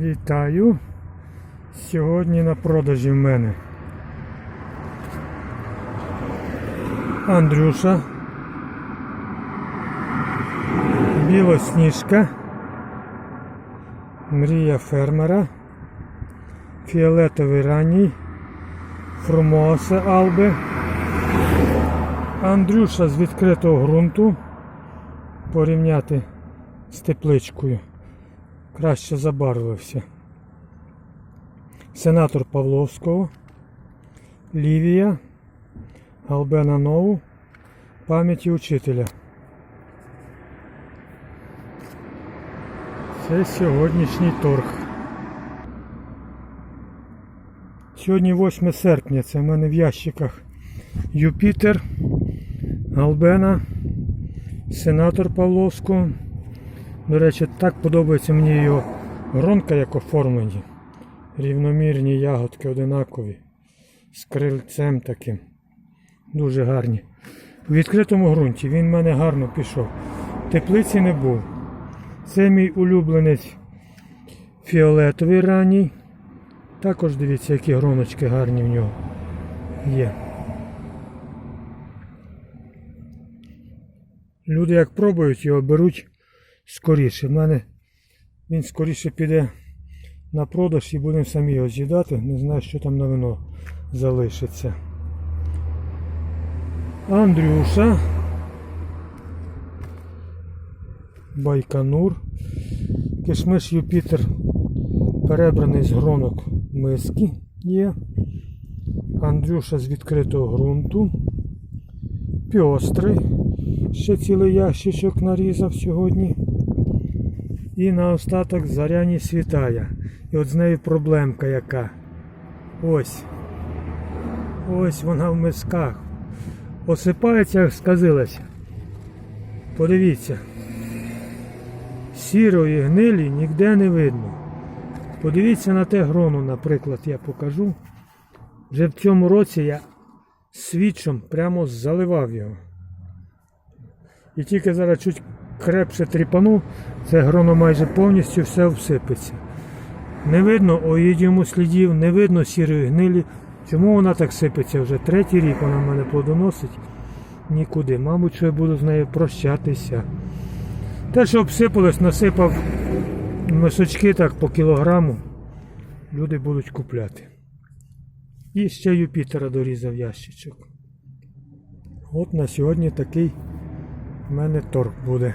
Вітаю. Сьогодні на продажі в мене. Андрюша. Білосніжка. Мрія фермера. Фіолетовий ранній. Формоса Алби. Андрюша з відкритого ґрунту. Порівняти з тепличкою. Краще забарвився. Сенатор Павловського. Лівія. Албена Нову. Пам'яті учителя. Це сьогоднішній торг. Сьогодні 8 серпня. Це в мене в ящиках Юпітер, Албена, Сенатор Павловського. До речі, так подобається мені його гронка як оформлені. Рівномірні ягодки одинакові. З крильцем таким. Дуже гарні. У відкритому ґрунті він в мене гарно пішов. Теплиці не був. Це мій улюбленець фіолетовий ранній. Також дивіться, які гроночки гарні в нього є. Люди як пробують його, беруть скоріше. В мене він скоріше піде на продаж і будемо самі його з'їдати. Не знаю, що там на вино залишиться. Андрюша. Байконур. Кишмиш Юпітер перебраний з гронок миски є. Андрюша з відкритого ґрунту. Пьострий. Ще цілий ящичок нарізав сьогодні. І наостаток заряні світає. І от з нею проблемка яка. Ось. Ось вона в мисках. Осипається, як сказилася. Подивіться. Сірої гнилі ніде не видно. Подивіться на те грону, наприклад, я покажу. Вже в цьому році я свічом прямо заливав його. І тільки зараз чуть крепше тріпану, це гроно майже повністю все всипеться. Не видно оїдіуму слідів, не видно сірої гнилі. Чому вона так сипеться вже? Третій рік вона в мене плодоносить. Нікуди. Мабуть, що я буду з нею прощатися. Те, що обсипалось, насипав мисочки так по кілограму. Люди будуть купляти. І ще Юпітера дорізав ящичок. От на сьогодні такий в мене торг буде.